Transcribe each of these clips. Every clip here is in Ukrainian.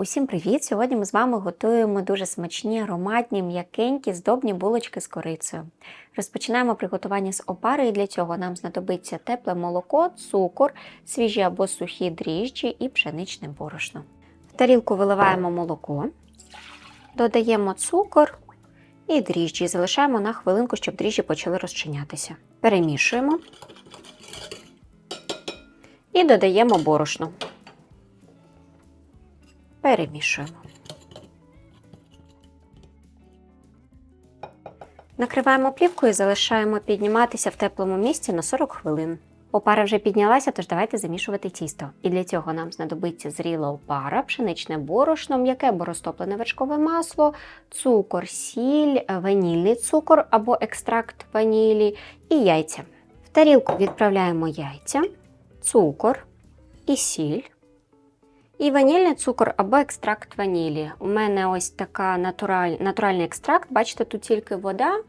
Усім привіт! Сьогодні ми з вами готуємо дуже смачні, ароматні, м'якенькі, здобні булочки з корицею. Розпочинаємо приготування з опари, і для цього нам знадобиться тепле молоко, цукор, свіжі або сухі дріжджі і пшеничне борошно. В тарілку виливаємо молоко, додаємо цукор і дріжджі. Залишаємо на хвилинку, щоб дріжджі почали розчинятися. Перемішуємо і додаємо борошно. Перемішуємо. Накриваємо плівкою і залишаємо підніматися в теплому місці на 40 хвилин. Опара вже піднялася, тож давайте замішувати тісто. І для цього нам знадобиться зріла опара, пшеничне борошно, м'яке або розтоплене вершкове масло, цукор, сіль, ванільний цукор або екстракт ванілі і яйця. В тарілку відправляємо яйця, цукор і сіль. І ванільний цукор або екстракт ванілі. У мене ось така натураль, натуральний екстракт, бачите, тут тільки вода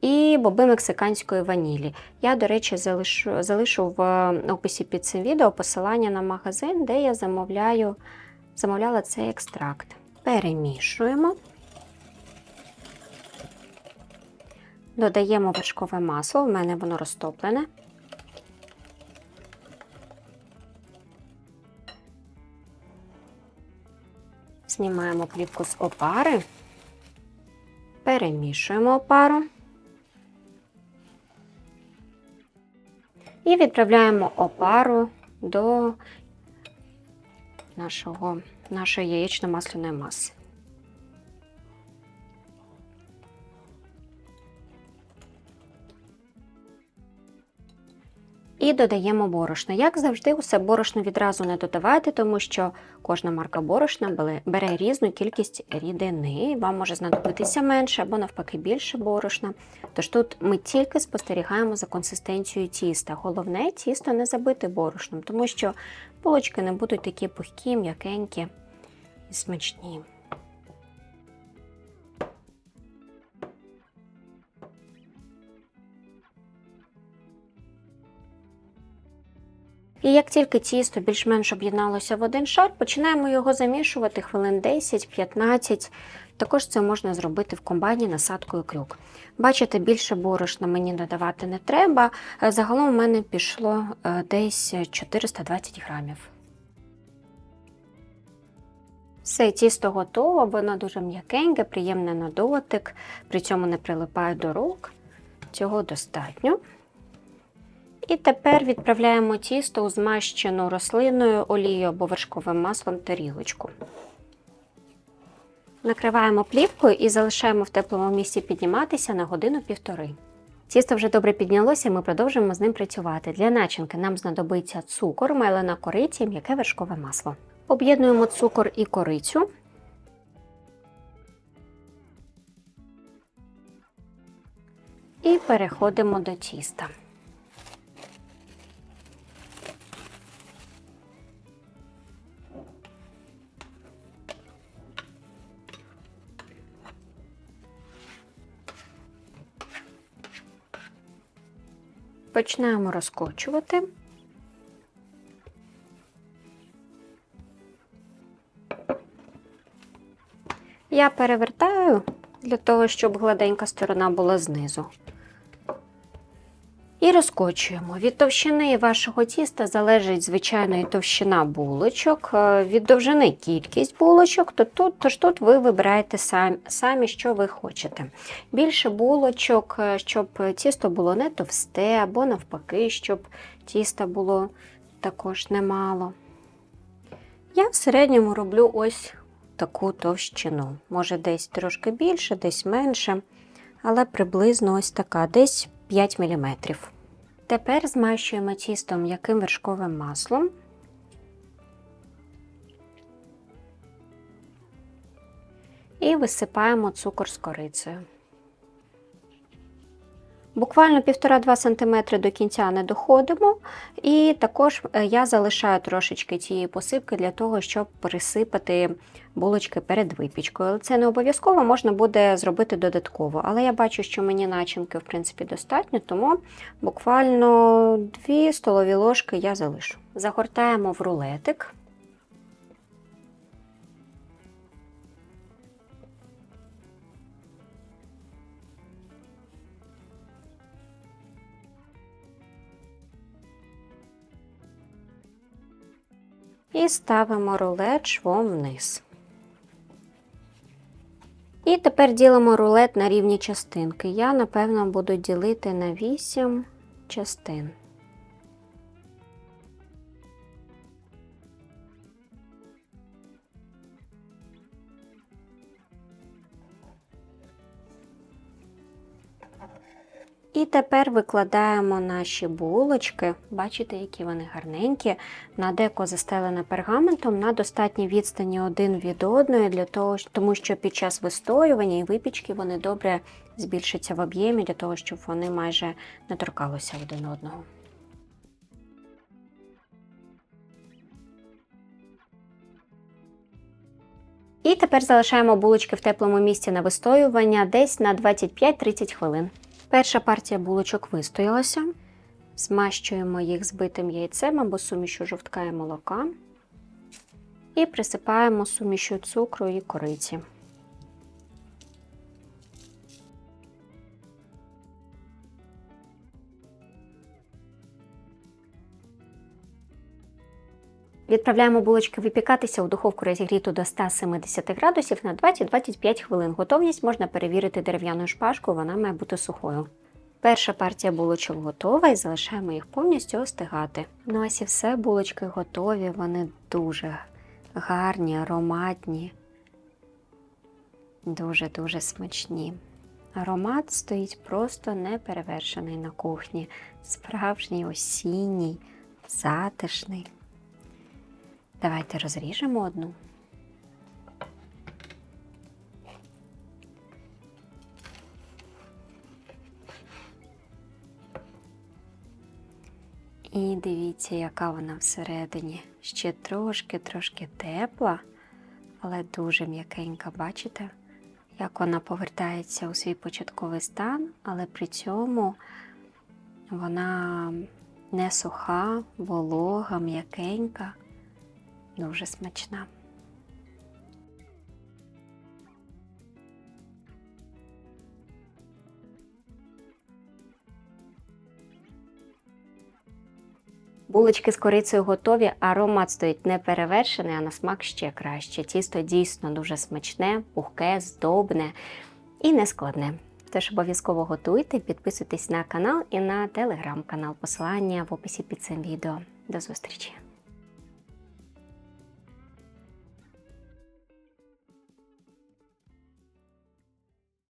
і боби мексиканської ванілі. Я, до речі, залишу, залишу в описі під цим відео посилання на магазин, де я замовляю, замовляла цей екстракт. Перемішуємо. Додаємо вершкове масло, в мене воно розтоплене. Знімаємо плівку з опари, перемішуємо опару і відправляємо опару до нашого, нашої яєчно-масляної маси. І додаємо борошно. Як завжди, усе борошно відразу не додавайте, тому що кожна марка борошна бере різну кількість рідини. Вам може знадобитися менше або навпаки більше борошна. Тож тут ми тільки спостерігаємо за консистенцією тіста. Головне тісто не забити борошном, тому що булочки не будуть такі пухкі, м'якенькі і смачні. І як тільки тісто більш-менш об'єдналося в один шар, починаємо його замішувати хвилин 10-15. Також це можна зробити в комбайні насадкою крюк. Бачите, більше борошна мені додавати не треба. Загалом у мене пішло десь 420 грамів. Все, тісто готово, воно дуже м'якеньке, приємне на дотик, при цьому не прилипає до рук. Цього достатньо. І тепер відправляємо тісто у змащену рослинною олією або вершковим маслом тарілочку. Накриваємо плівкою і залишаємо в теплому місці підніматися на годину-півтори. Тісто вже добре піднялося, ми продовжуємо з ним працювати. Для начинки нам знадобиться цукор, мелена кориці і м'яке вершкове масло. Об'єднуємо цукор і корицю. І переходимо до тіста. Починаємо розкочувати. Я перевертаю для того, щоб гладенька сторона була знизу. І розкочуємо. Від товщини вашого тіста залежить звичайно і товщина булочок, е, від довжини кількість булочок, то тут, тож тут ви вибираєте самі, самі, що ви хочете. Більше булочок, е, щоб тісто було не товсте, або навпаки, щоб тіста було також немало. Я в середньому роблю ось таку товщину. Може, десь трошки більше, десь менше, але приблизно ось така, десь 5 мм. Тепер змащуємо тісто м'яким вершковим маслом. І висипаємо цукор з корицею. Буквально 1,5-2 см до кінця не доходимо, і також е, я залишаю трошечки цієї посипки для того, щоб присипати булочки перед випічкою. Але це не обов'язково можна буде зробити додатково. Але я бачу, що мені начинки в принципі достатньо, тому буквально 2 столові ложки я залишу. Загортаємо в рулетик. І ставимо рулет швом вниз. І тепер ділимо рулет на рівні частинки. Я, напевно, буду ділити на 8 частин. І тепер викладаємо наші булочки. Бачите, які вони гарненькі. На деко застелене пергаментом на достатній відстані один від одної, для того, тому що під час вистоювання і випічки вони добре збільшаться в об'ємі, для того, щоб вони майже не торкалися один одного. І тепер залишаємо булочки в теплому місці на вистоювання десь на 25-30 хвилин. Перша партія булочок вистоялася. Змащуємо їх збитим яйцем або сумішю жовтка і молока. І присипаємо сумішю цукру і кориці. Відправляємо булочки випікатися у духовку розігріту до 170 градусів на 20-25 хвилин. Готовність можна перевірити дерев'яною шпажкою, вона має бути сухою. Перша партія булочок готова і залишаємо їх повністю остигати. Ну ось і все, булочки готові, вони дуже гарні, ароматні, дуже-дуже смачні. Аромат стоїть просто неперевершений на кухні. Справжній осінній, затишний. Давайте розріжемо одну. І дивіться, яка вона всередині. Ще трошки-трошки тепла, але дуже м'якенька, бачите? Як вона повертається у свій початковий стан, але при цьому вона не суха, волога, м'якенька, дуже смачна. Булочки з корицею готові, аромат стоїть неперевершений, а на смак ще краще. Тісто дійсно дуже смачне, пухке, здобне і нескладне. Тож обов'язково готуйте, підписуйтесь на канал і на телеграм-канал. Посилання в описі під цим відео. До зустрічі!